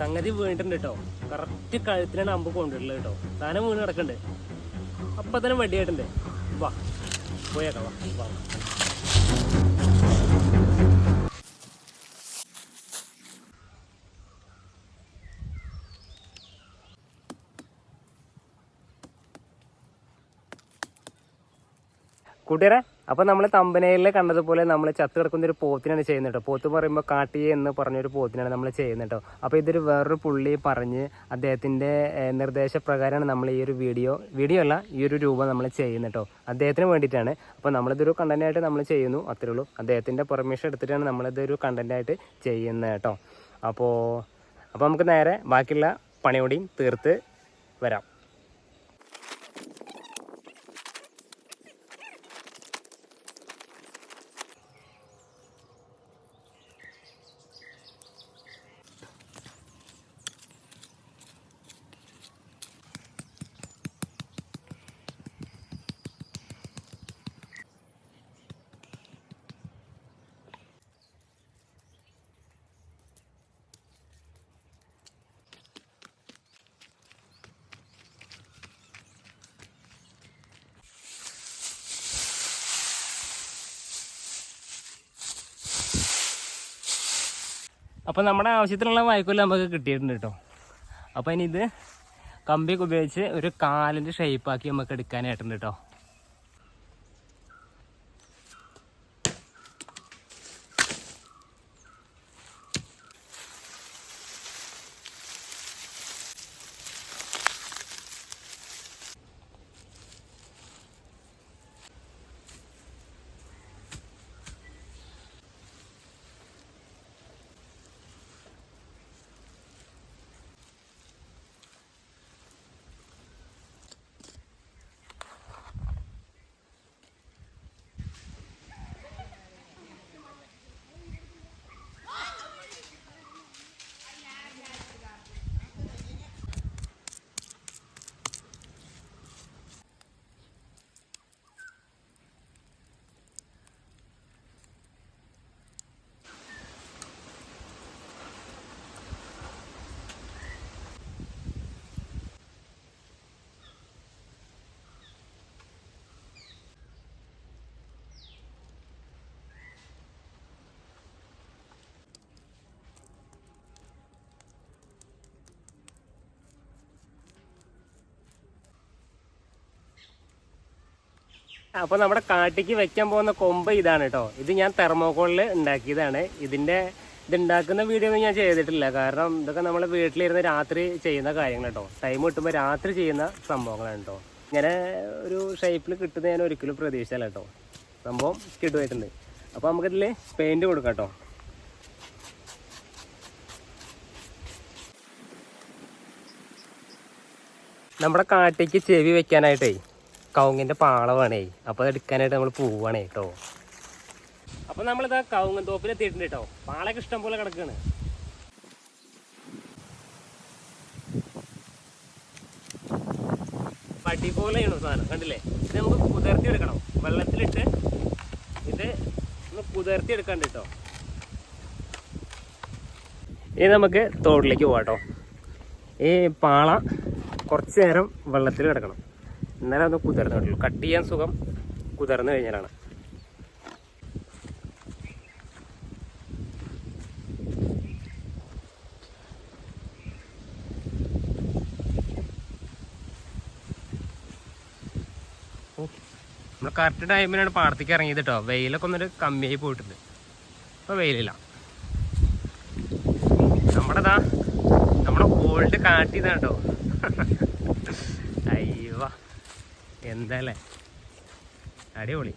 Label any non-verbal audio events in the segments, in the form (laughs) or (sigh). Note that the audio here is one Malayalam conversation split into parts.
സംഗതി വീണിട്ടുണ്ട് കേട്ടോ. കറക്റ്റ് കഴുത്തിനാണ് അമ്പ് കൊണ്ടിട്ടുള്ളത് കേട്ടോ. താനെ വീണ് കിടക്കണ്ടേ. അപ്പൊ തന്നെ വടിയായിട്ടുണ്ട് വാ പോയേക്കാം വാ വാ. കൂട്ടുകാരെ അപ്പൊ നമ്മൾ തമ്പനയിൽ കണ്ടതുപോലെ നമ്മൾ ചത്ത് കിടക്കുന്ന ഒരു പോത്തിനാണ് ചെയ്യുന്നത് കേട്ടോ പോത്ത് പറയുമ്പോൾ കാട്ടിയെ എന്ന് പറഞ്ഞൊരു പോത്തിനാണ് നമ്മൾ ചെയ്യുന്നത് കേട്ടോ അപ്പോൾ ഇതൊരു വേറൊരു പുള്ളി പറഞ്ഞ് അദ്ദേഹത്തിന്റെ നിർദ്ദേശപ്രകാരമാണ് നമ്മൾ ഈ ഒരു വീഡിയോ വീഡിയോ അല്ല ഈ ഒരു രൂപം നമ്മൾ ചെയ്യുന്നത് കേട്ടോ അദ്ദേഹത്തിന് വേണ്ടിയിട്ടാണ്. അപ്പോൾ നമ്മളിതൊരു കണ്ടന്റ് ആയിട്ട് നമ്മൾ ചെയ്യുന്നു. അത്രേ ഉള്ളൂ. അദ്ദേഹത്തിന്റെ പെർമിഷൻ എടുത്തിട്ടാണ് നമ്മളിതൊരു കണ്ടന്റ് ആയിട്ട് ചെയ്യുന്നത് കേട്ടോ അപ്പോൾ അപ്പോൾ നമുക്ക് നേരെ ബാക്കിയുള്ള പണിയോടെയും തീർത്ത് വരാം. അപ്പോൾ നമ്മുടെ ആവശ്യത്തിനുള്ള വായ്ക്കോൽ നമുക്ക് കിട്ടിയിട്ടുണ്ട് കേട്ടോ. അപ്പോൾ ഇനി ഇത് കമ്പി ഉപയോഗിച്ച് ഒരു കാലിന്റെ ഷേപ്പാക്കി നമുക്ക് എടുക്കാനായിട്ടുണ്ട് കേട്ടോ. അപ്പോൾ നമ്മുടെ കാട്ടിക്ക് വെക്കാൻ പോകുന്ന കൊമ്പ് ഇതാണ് കേട്ടോ ഇത് ഞാൻ തെർമോക്കോളിൽ ഉണ്ടാക്കിയതാണ്. ഇതിന്റെ ഇത് ഉണ്ടാക്കുന്ന വീഡിയോ ഒന്നും ഞാൻ ചെയ്തിട്ടില്ല. കാരണം ഇതൊക്കെ നമ്മൾ വീട്ടിലിരുന്ന് രാത്രി ചെയ്യുന്ന കാര്യങ്ങൾ കേട്ടോ ടൈം കിട്ടുമ്പോൾ രാത്രി ചെയ്യുന്ന സംഭവങ്ങളാണ് കേട്ടോ ഇങ്ങനെ ഒരു ഷേപ്പിൽ കിട്ടുന്ന ഞാൻ ഒരിക്കലും പ്രതീക്ഷിച്ചല്ല കേട്ടോ സംഭവം കിട്ടുമായിട്ടുണ്ട് അപ്പോൾ നമുക്കിതിൽ പെയിന്റ് കൊടുക്കാം കേട്ടോ നമ്മുടെ കാട്ടിക്ക് ചെവി വെക്കാനായിട്ടേ കവുങ്ങിന്റെ പാളവാണേ അപ്പോൾ അപ്പൊ എടുക്കാനായിട്ട് നമ്മൾ പോവാണേ കേട്ടോ അപ്പൊ നമ്മളിതാ കവുങ്ങൻ തോപ്പിൽ എത്തിയിട്ടുണ്ട് കേട്ടോ പാളൊക്കെ ഇഷ്ടം പോലെ കിടക്കാണ്. പടി പോലെയാണ് സാധനം. കണ്ടില്ലേ? ഇത് നമുക്ക് കുതിർത്തി എടുക്കണം വെള്ളത്തിലിട്ട് ഇത് ഒന്ന് കുതിർത്തി എടുക്കണ്ട കേട്ടോ ഇനി നമുക്ക് തോട്ടിലേക്ക് പോവാട്ടോ ഈ പാള കുറച്ച് നേരം വെള്ളത്തിൽ കിടക്കണം. എന്നാലേ ഒന്ന് കുതിർന്നു കിട്ടുള്ളൂ കട്ട് ചെയ്യാൻ സുഖം. കുതിർന്നു കഴിഞ്ഞാലാണ് നമ്മൾ കറക്റ്റ് ടൈമിനാണ് പാടത്തേക്ക് ഇറങ്ങിയത് കേട്ടോ. വെയിലൊക്കെ ഒന്നിട്ട് കമ്മിയായി പോയിട്ടുണ്ട്. ഇപ്പൊ വെയിലില്ല. നമ്മടെതാ നമ്മുടെ ഓൾഡ് കാട്ടിയതാണ് കേട്ടോ. (laughs) എന്താല്ലേ? അടിപൊളി.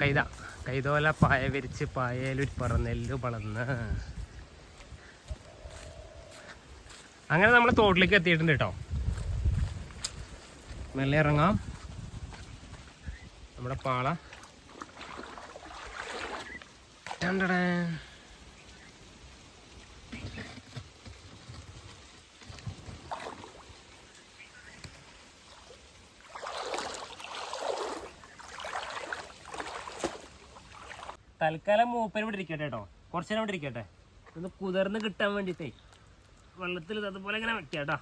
കൈത കൈതോല പായ വിരിച്ച് പായയിലൊരു പറന്നെല്ലു പളന്ന് അങ്ങനെ നമ്മൾ തോട്ടിലേക്ക് എത്തിയിട്ടുണ്ട് കേട്ടോ. മെല്ലെ ഇറങ്ങാം. നമ്മുടെ പാള. ടണ്ടടാ തൽക്കാലം മൂപ്പര് ഇവിടെ ഇരിക്കട്ടെ കേട്ടോ കുറച്ച് നേരം ഇവിടെ ഇരിക്കട്ടെ. ഒന്ന് കുതിർന്ന് കിട്ടാൻ വേണ്ടിയിട്ടേ വെള്ളത്തിൽ അതുപോലെ ഇങ്ങനെ വെക്കാം കേട്ടോ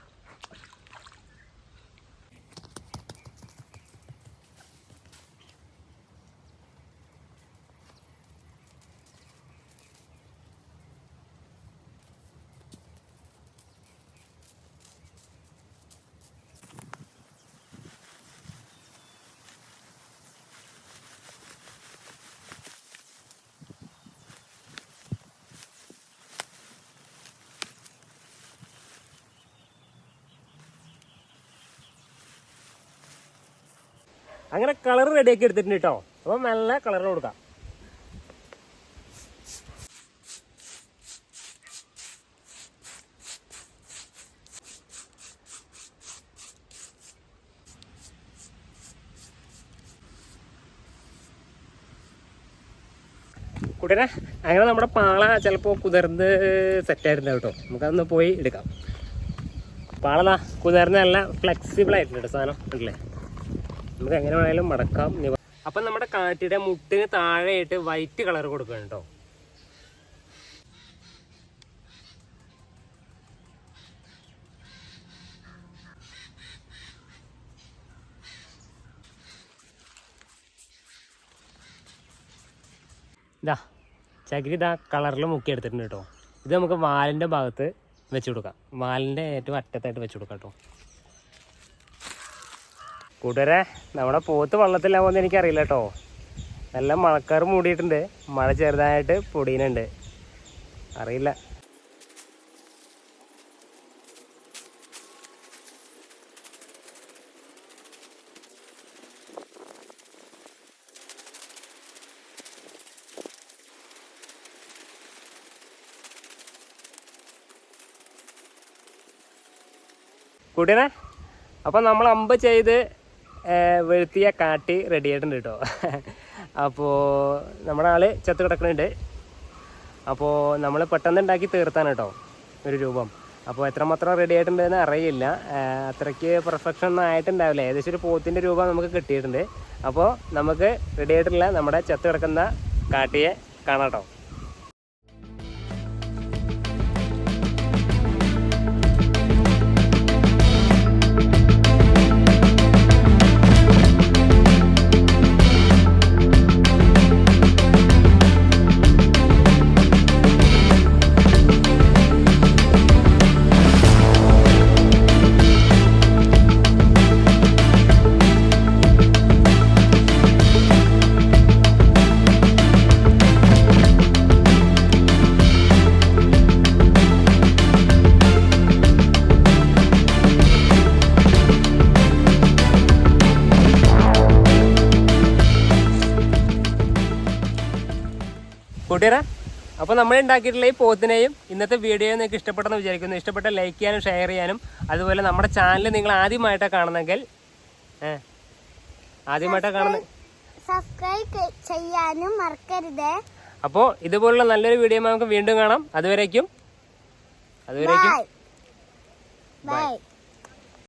അങ്ങനെ കളർ റെഡിയാക്കി എടുത്തിട്ടുണ്ട് കേട്ടോ അപ്പോൾ നല്ല കളർ കൊടുക്കാം. കൂട്ടരെ അങ്ങനെ നമ്മുടെ പാള ചിലപ്പോൾ കുതിർന്ന് സെറ്റായിരുന്നു കേട്ടോ നമുക്കതൊന്ന് പോയി എടുക്കാം. പാളതാ കുതിർന്നല്ല ഫ്ലെക്സിബിൾ ആയിട്ടുണ്ട് സാധനം ഉണ്ടല്ലേ നമുക്ക് എങ്ങനെ വേണമെങ്കിലും മടക്കാം. അപ്പം നമ്മുടെ കാറ്റിയുടെ മുട്ടിന് താഴെയായിട്ട് വൈറ്റ് കളർ കൊടുക്കണം കേട്ടോ ഇതാ ചകിരി ഇതാ കളറിൽ മുക്കി എടുത്തിട്ടുണ്ട് കേട്ടോ ഇത് നമുക്ക് വാലിന്റെ ഭാഗത്ത് വെച്ച് കൊടുക്കാം. വാലിന്റെ ഏറ്റവും അറ്റത്തായിട്ട് വെച്ച് കൊടുക്കാം കേട്ടോ കൂട്ടുകാരെ നമ്മുടെ പോത്ത് വള്ളത്തിലാവുമെന്ന് എനിക്കറിയില്ല കേട്ടോ നല്ല മഴക്കാർ മൂടിയിട്ടുണ്ട്. മഴ ചെറുതായിട്ട് പൊടിയുന്നുണ്ട് അറിയില്ല. കൂട്ടുകാരെ അപ്പം നമ്മൾ അമ്പ് ചെയ്ത് വെളുത്തിയ കാട്ടി റെഡി ആയിട്ടുണ്ട് കേട്ടോ അപ്പോൾ നമ്മുടെ ആൾ ചത്ത് കിടക്കുന്നുണ്ട് അപ്പോൾ നമ്മൾ പെട്ടെന്ന് ഉണ്ടാക്കി തീർത്താണ് കേട്ടോ ഒരു രൂപം. അപ്പോൾ എത്രമാത്രം റെഡി ആയിട്ടുണ്ടെന്ന് അറിയില്ല. അത്രയ്ക്ക് പെർഫെക്ഷൻ ഒന്നും ആയിട്ടുണ്ടാവില്ല. ഏകദേശം ഒരു പോത്തിന്റെ രൂപം നമുക്ക് കിട്ടിയിട്ടുണ്ട്. അപ്പോൾ നമുക്ക് റെഡി ആയിട്ടുള്ള നമ്മുടെ ചത്ത് കിടക്കുന്ന കാട്ടിയെ കാണാം കേട്ടോ കൂട്ടുകാരാ അപ്പോൾ നമ്മൾ ഉണ്ടാക്കിയിട്ടുള്ള ഈ പോത്തിനെയും ഇന്നത്തെ വീഡിയോ നിങ്ങൾക്ക് ഇഷ്ടപ്പെട്ടെന്ന് വിചാരിക്കുന്നു. ഇഷ്ടപ്പെട്ട ലൈക്ക് ചെയ്യാനും ഷെയർ ചെയ്യാനും. അതുപോലെ നമ്മുടെ ചാനൽ നിങ്ങൾ ആദ്യമായിട്ടാണ് കാണുന്നെങ്കിൽ ആദ്യമായിട്ടാണ് കാണുന്നത് സബ്സ്ക്രൈബ് ചെയ്യാനും മറക്കരുത്. അപ്പോൾ ഇതുപോലുള്ള നല്ലൊരു വീഡിയോ നമുക്ക് വീണ്ടും കാണാം. അതുവരേക്കും അതുവരേക്കും ബൈ